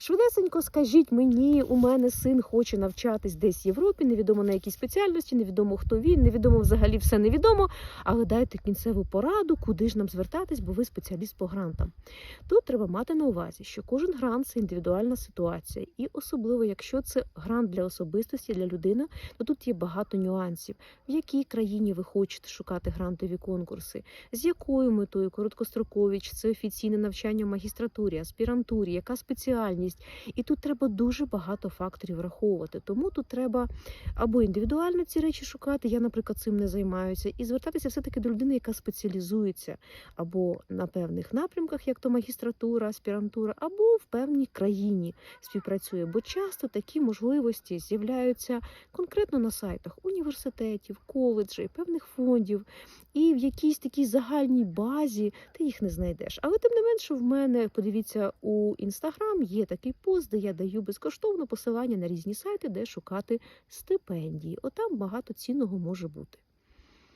Швидесенько скажіть мені, у мене син хоче навчатись десь в Європі, невідомо на якій спеціальності, невідомо хто він, невідомо взагалі все невідомо. Але дайте кінцеву пораду, куди ж нам звертатись, бо ви спеціаліст по грантам. Тут треба мати на увазі, що кожен грант це індивідуальна ситуація, і особливо, якщо це грант для особистості, для людини, то тут є багато нюансів. В якій країні ви хочете шукати грантові конкурси, з якою метою короткострокові, чи це офіційне навчання в магістратурі, аспірантурі, яка спеціальність. І тут треба дуже багато факторів враховувати. Тому тут треба або індивідуально ці речі шукати. Я, наприклад, цим не займаюся, і звертатися все-таки до людини, яка спеціалізується або на певних напрямках, як то магістратура, аспірантура, або в певній країні співпрацює. Бо часто такі можливості з'являються конкретно на сайтах університетів, коледжів, певних фондів, і в якійсь такій загальній базі ти їх не знайдеш. Але тим не менше, в мене подивіться у інстаграм є такий пост, де я даю безкоштовно посилання на різні сайти, де шукати стипендії. Отам багато цінного може бути.